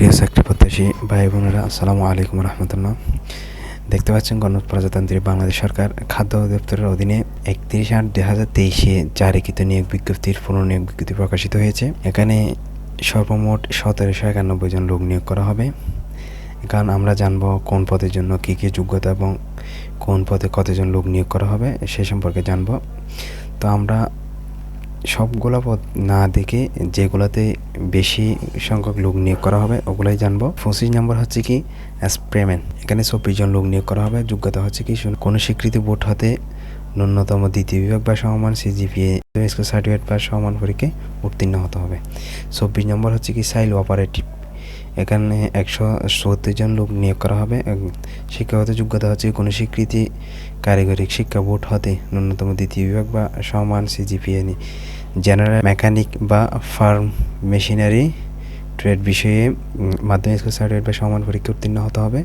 প্রিয় চাকরি প্রত্যাশী ভাই বোনেরা, আসসালামু আলাইকুম রহমতুল্লাহ। দেখতে পাচ্ছেন গণপ্রজাতান্ত্রিক বাংলাদেশ সরকার খাদ্য অধিদপ্তরের অধীনে একত্রিশ আট দুই হাজার তেইশে জারিকৃত নিয়োগ বিজ্ঞপ্তির পুনর্নিয়োগ বিজ্ঞপ্তি প্রকাশিত হয়েছে। এখানে সর্বমোট সতেরোশো একানব্বই জন লোক নিয়োগ করা হবে। কারণ আমরা জানব কোন পদের জন্য কী কী যোগ্যতা এবং কোন পদে কতজন লোক নিয়োগ করা হবে, সে সম্পর্কে জানব। তো আমরা সবগুলো পদ না দেখে যেগুলোতে বেশি সংখ্যক লোক নিয়োগ করা হবে, ওগুলাই জানব। পঁচিশ নম্বর হচ্ছে কি, স্প্রেমেন। এখানে চব্বিশ জন লোক নিয়োগ করা হবে। যোগ্যতা হচ্ছে কি কোনো স্বীকৃতি বোর্ড হতে ন্যূনতম দ্বিতীয় বিভাগ বা সমমান সিজিপিএ স্কুল সার্টিফিকেট বা সমান পরীক্ষায় উত্তীর্ণ হতে হবে। চব্বিশ নম্বর হচ্ছে কি, সাইল অপারেটিভ। এখানে একশো সত্তর জন লোক নিয়োগ করা হবে। শিক্ষাগত যোগ্যতা হচ্ছে কোনো স্বীকৃতি কারিগরি শিক্ষা বোর্ড হতে ন্যূনতম দ্বিতীয় বিভাগ বা সমান সিজিপিএ জেনারেল মেকানিক বা ফার্ম মেশিনারি ট্রেড বিষয়ে মাধ্যমিক স্কুল সার্টিফিকেট বা সমান পরীক্ষা উত্তীর্ণ হতে হবে।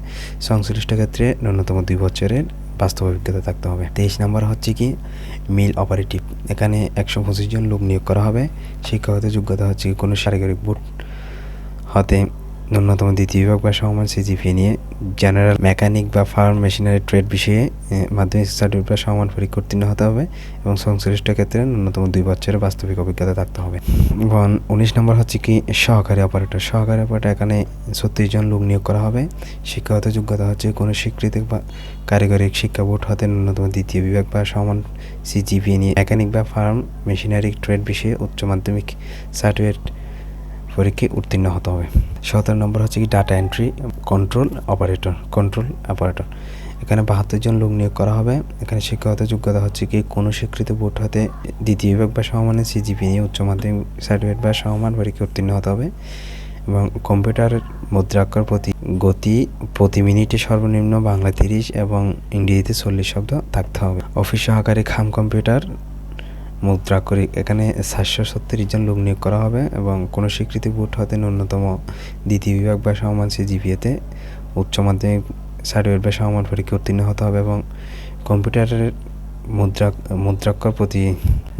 সংশ্লিষ্ট ক্ষেত্রে ন্যূনতম দুই বছরের বাস্তব অভিজ্ঞতা থাকতে হবে। তেইশ নম্বর হচ্ছে কি? Mill operative. এখানে একশো পঁচিশ জন লোক নিয়োগ করা হবে। শিক্ষাগত যোগ্যতা হচ্ছে কোনো কারিগরি বোর্ড হতে ন্যূনতম দ্বিতীয় বিভাগ বা সমান সিজিপি নিয়ে জেনারেল মেকানিক বা ফার্ম মেশিনারি ট্রেড বিষয়ে মাধ্যমিক সার্টিফিকেট বা সমান পরীক্ষা উত্তীর্ণ হতে হবে এবং সংশ্লিষ্ট ক্ষেত্রে ন্যূনতম দুই বছরের বাস্তবিক অভিজ্ঞতা থাকতে হবে। এবং উনিশ নম্বর হচ্ছে কি, সহকারী অপারেটর সহকারী অপারেটর এখানে ছত্রিশ জন লোক নিয়োগ করা হবে। শিক্ষাগত যোগ্যতা হচ্ছে কোনো স্বীকৃতি বা কারিগরি শিক্ষা বোর্ড হতে ন্যূনতম দ্বিতীয় বিভাগ বা সমান সিজিপি নিয়ে মেকানিক বা ফার্ম মেশিনারি ট্রেড বিষয়ে উচ্চ মাধ্যমিক সার্টিফিকেট পরীক্ষায় উত্তীর্ণ হতে হবে। সতেরো নম্বর হচ্ছে কি data entry control operator control operator এখানে বাহাত্তর জন লোক নিয়োগ করা হবে। এখানে শিক্ষাগত যোগ্যতা হচ্ছে কি কোনো স্বীকৃত বোর্ড হতে দ্বিতীয় বিভাগ বা সমমানের সিজিপি নিয়ে উচ্চ মাধ্যমিক সার্টিফিকেট বা সমমান পরীক্ষায় উত্তীর্ণ হতে হবে। এবং কম্পিউটারের মুদ্রাক্ষর প্রতি গতি প্রতি মিনিটে সর্বনিম্ন বাংলা তিরিশ এবং ইংরেজিতে চল্লিশ শব্দ থাকতে হবে। অফিস সহকারী খাম কম্পিউটার মুদ্রাক্ষরিক এখানে সাতশো সত্তর জন লোক নিয়োগ করা হবে এবং কোনো স্বীকৃতি বোর্ড হতে ন্যূনতম দ্বিতীয় বিভাগ বা সমমান সিজিপিএতে উচ্চ মাধ্যমিক সার্টিফিকেট বা সমমান পরীক্ষা উত্তীর্ণ হতে হবে এবং কম্পিউটারের মুদ্রা, মুদ্রাক্ষর প্রতি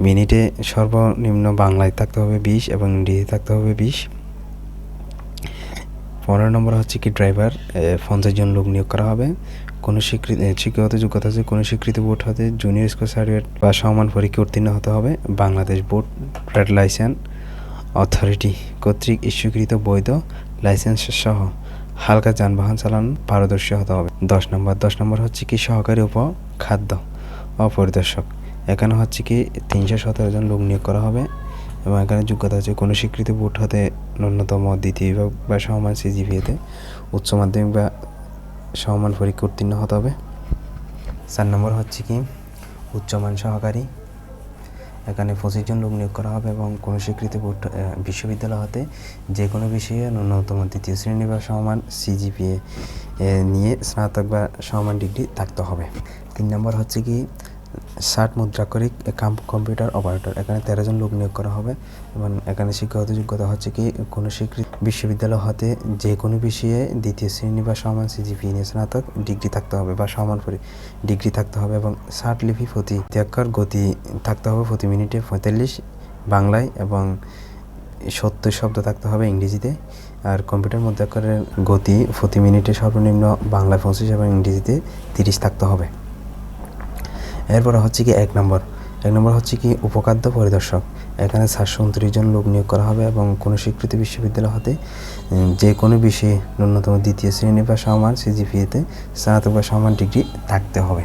মিনিটে সর্বনিম্ন বাংলায় থাকতে হবে বিশ এবং ইংরেজি থাকতে হবে বিশ। পনেরো নম্বর হচ্ছে কি ড্রাইভার পঞ্চাশ জন লোক নিয়োগ করা হবে। কোনো স্বীকৃতি শিক্ষাগত যোগ্যতা আছে, কোনো স্বীকৃতি বোর্ড হতে জুনিয়র স্কুল সার্টিফিকেট বা সমান পরীক্ষা উত্তীর্ণ হতে হবে। Bangladesh board trade licence authority কর্তৃক ইস্যুকৃত বৈধ লাইসেন্স সহ হালকা যানবাহন চালান পারদর্শী হতে হবে। দশ নম্বর দশ নম্বর হচ্ছে কি সহকারী উপ খাদ্য অপরিদর্শক। এখানে হচ্ছে কি তিনশো সতেরো জন লোক নিয়োগ করা হবে এবং এখানে যোগ্যতা আছে, কোনো স্বীকৃতি বোর্ড হতে ন্যূনতম দ্বিতীয় বিভাগ বা সমান সিজিপিএতে উচ্চ মাধ্যমিক বা সমান পরীক্ষা উত্তীর্ণ হতে হবে। চার নম্বর হচ্ছে কি? উচ্চমান সহকারী। এখানে পঁচিশ জন লোক নিয়োগ করা হবে এবং কোনো স্বীকৃতি বিশ্ববিদ্যালয় হতে যে কোনো বিষয়ে ন্যূনতম দ্বিতীয় শ্রেণি বা সমান সিজিপিএ নিয়ে স্নাতক বা সমান ডিগ্রি থাকতে হবে। তিন নম্বর হচ্ছে কি? ষাট মুদ্রাক্ষরিক কাম- কম্পিউটার অপারেটর। এখানে তেরো জন লোক নিয়োগ করা হবে। এবং এখানে শিক্ষাগত যোগ্যতা হচ্ছে কি, কোনো স্বীকৃত বিশ্ববিদ্যালয় হতে যে কোনো বিষয়ে দ্বিতীয় শ্রেণি বা সমান সিজিপি নিয়ে স্নাতক ডিগ্রি থাকতে হবে বা সমান পরি, ডিগ্রি থাকতে হবে এবং ষাট লিপি প্রতি ত্যাগকর গতি থাকতে হবে প্রতি মিনিটে পঁয়তাল্লিশ বাংলায় এবং সত্তর শব্দ থাকতে হবে ইংরেজিতে। আর কম্পিউটার মুদ্রাক্ষরের গতি প্রতি মিনিটে সর্বনিম্ন বাংলায় পঁচিশ এবং ইংরেজিতে তিরিশ থাকতে হবে। এরপর হচ্ছে কি এক নম্বর। এক নম্বর হচ্ছে কি উপখাদ্য পরিদর্শক। এখানে সাতশো উনত্রিশ জন লোক নিয়োগ করা হবে এবং কোনো স্বীকৃতি বিশ্ববিদ্যালয় হতে যে কোনো বিষয়ে ন্যূনতম দ্বিতীয় শ্রেণি বা সমান সিজিপিএতে স্নাতক বা সমান ডিগ্রি থাকতে হবে।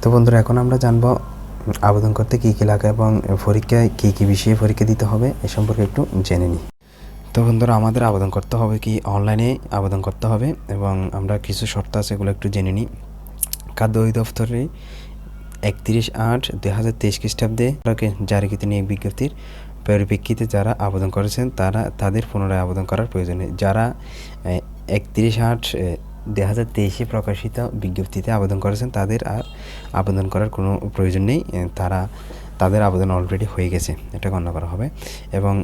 তো বন্ধুরা, এখন আমরা জানব আবেদন করতে কী কী লাগে এবং পরীক্ষায় কী কী বিষয়ে পরীক্ষা দিতে হবে এ সম্পর্কে একটু জেনে নিই। তো বন্ধুরা, আমাদের আবেদন করতে হবে কি অনলাইনে আবেদন করতে হবে এবং আমরা কিছু শর্ত আছে এগুলো একটু জেনে নিই। খাদ্য অধিদপ্তরে একত্রিশ আট দুই হাজার তেইশ খ্রিস্টাব্দে জারিকৃত নিয়োগ বিজ্ঞপ্তির পরিপ্রেক্ষিতে যারা আবেদন করেছেন, তারা তাদের পুনরায় আবেদন করার প্রয়োজন নেই। যারা একত্রিশ আট দুই হাজার তেইশে প্রকাশিত বিজ্ঞপ্তিতে আবেদন করেছেন, তাদের আর আবেদন করার কোনো প্রয়োজন নেই। তারা, তাদের আবেদন অলরেডি হয়ে গেছে, এটা গণ্য করা হবে। এবং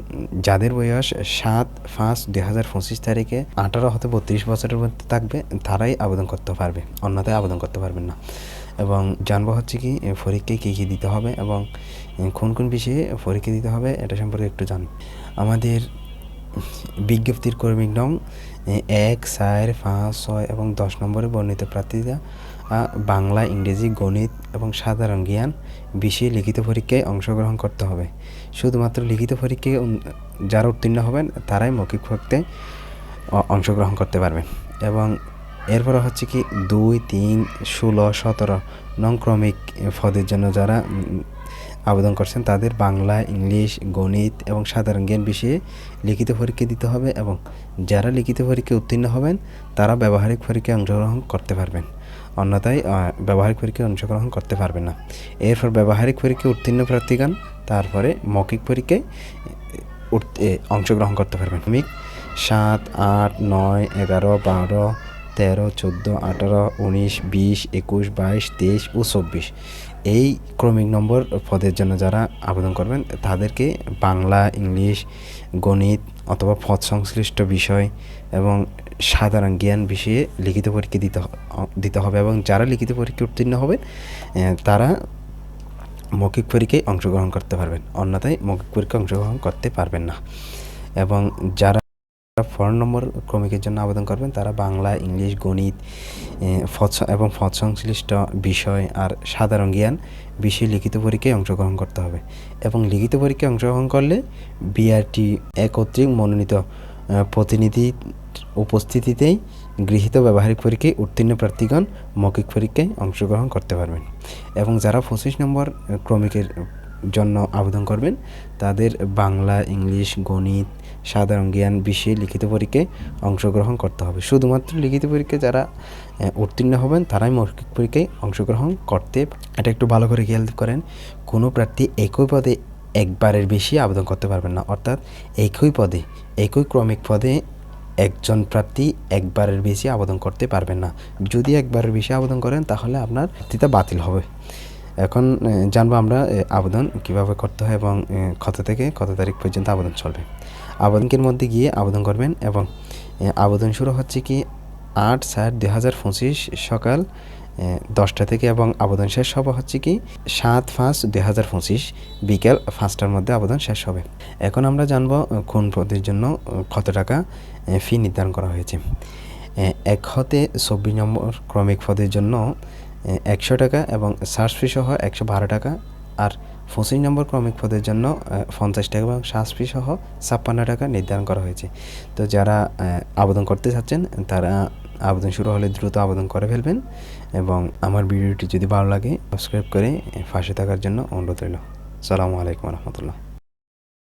যাদের বয়স সাত পাঁচ দুই হাজার পঁচিশ তারিখে আঠারো হতে বত্রিশ বছরের মধ্যে থাকবে, তারাই আবেদন করতে পারবে, অন্যথায় আবেদন করতে পারবেন না। এবং জানব হচ্ছে কি পরীক্ষায় কী কী দিতে হবে এবং কোন কোন বিষয়ে পরীক্ষা দিতে হবে এটা সম্পর্কে একটু জানি। আমাদের বিজ্ঞপ্তির কর্মীর নং এক, চার, পাঁচ, ছয় এবং দশ নম্বরে বর্ণিত প্রার্থীরা বাংলা, ইংরেজি, গণিত এবং সাধারণ জ্ঞান বিষয়ে লিখিত পরীক্ষায় অংশগ্রহণ করতে হবে। শুধুমাত্র লিখিত পরীক্ষায় যারা উত্তীর্ণ হবেন তারাই মৌখিক পরীক্ষায় অংশগ্রহণ করতে পারবেন এবং এরপরে হচ্ছে কি দুই তিন ষোলো সতেরো নং ক্রমিক পদের জন্য যারা আবেদন করছেন তাদের বাংলা ইংলিশ গণিত এবং সাধারণ জ্ঞান বিষয়ে লিখিত পরীক্ষা দিতে হবে এবং যারা লিখিত পরীক্ষায় উত্তীর্ণ হবেন তারা ব্যবহারিক পরীক্ষায় অংশগ্রহণ করতে পারবেন। অন্যথায় ব্যবহারিক পরীক্ষায় অংশগ্রহণ করতে পারবেন না। এরপর ব্যবহারিক পরীক্ষায় উত্তীর্ণ প্রার্থীগণ তারপরে মৌখিক পরীক্ষায় এ, অংশগ্রহণ করতে পারবেন। সাত আট নয় এগারো বারো তেরো, চোদ্দ, আঠারো, উনিশ, বিশ, একুশ, বাইশ, তেইশ ও চব্বিশ। এই ক্রমিক নম্বর পদের জন্য যারা আবেদন করবেন, তাদেরকে বাংলা, ইংলিশ, গণিত অথবা পদ সংশ্লিষ্ট বিষয় এবং সাধারণ জ্ঞান বিষয়ে লিখিত পরীক্ষা দিতে দিতে হবে এবং যারা লিখিত পরীক্ষা উত্তীর্ণ হবে তারা মৌখিক পরীক্ষায় অংশগ্রহণ করতে পারবেন। অন্যথায় মৌখিক পরীক্ষায় অংশগ্রহণ করতে পারবেন না। এবং যারা ফোন নম্বর ক্রমিকের জন্য আবেদন করবেন। তারা বাংলা, ইংলিশ, গণিত এবং পদ সংশ্লিষ্ট বিষয় আর সাধারণ জ্ঞান বিষয়ে লিখিত পরীক্ষায় অংশগ্রহণ করতে হবে। এবং লিখিত পরীক্ষায় অংশগ্রহণ করলে বিআরটি একত্রিক মনোনীত প্রতিনিধি উপস্থিতিতেই গৃহীত ব্যবহারিক পরীক্ষায় উত্তীর্ণ প্রার্থীগণ মৌখিক পরীক্ষায় অংশগ্রহণ করতে পারবেন। এবং যারা পঁচিশ নম্বর ক্রমিকের জন্য আবেদন করবেন। তাদের বাংলা, ইংলিশ, গণিত, সাধারণ জ্ঞান বিষয়ে লিখিত পরীক্ষায় অংশগ্রহণ করতে হবে। শুধুমাত্র লিখিত পরীক্ষায় যারা উত্তীর্ণ হবেন, তারাই মৌখিক পরীক্ষায় অংশগ্রহণ করতে এটা একটু ভালো করে খেয়াল করেন, কোনো প্রার্থী একই পদে একবারের বেশি আবেদন করতে পারবেন না। অর্থাৎ একই পদে, একই ক্রমিক পদে একজন প্রার্থী একবারের বেশি আবেদন করতে পারবেন না। যদি একবারের বেশি আবেদন করেন, তাহলে আপনার প্রার্থীতা বাতিল হবে। এখন জানব আমরা আবেদন কীভাবে করতে হয় এবং কত থেকে কত তারিখ পর্যন্ত আবেদন চলবে। আবেদনের মধ্যে গিয়ে আবেদন করবেন এবং আবেদন শুরু হচ্ছে কি আট চার দুই হাজার পঁচিশ সকাল দশটা থেকে এবং আবেদন শেষ হবে হচ্ছে কি সাত পাঁচ দুই হাজার পঁচিশ বিকেল পাঁচটার মধ্যে আবেদন শেষ হবে। এখন আমরা জানব কোন পদের জন্য কত টাকা ফি নির্ধারণ করা হয়েছে। এক হতে চব্বিশ নম্বর ক্রমিক পদের জন্য একশো টাকা এবং সার্চ ফি সহ একশো বারো টাকা। আর পঁচিশ নম্বর ক্রমিক পদের জন্য পঞ্চাশ টাকা এবং সার্চ ফি সহ ছাপ্পান্ন টাকা নির্ধারণ করা হয়েছে। তো যারা আবেদন করতে চাচ্ছেন, তারা আবেদন শুরু হলে দ্রুত আবেদন করে ফেলবেন এবং আমার ভিডিওটি যদি ভালো লাগে সাবস্ক্রাইব করে পাশে থাকার জন্য অনুরোধ রইল। সালামু আলাইকুম রহমতুল্লাহ।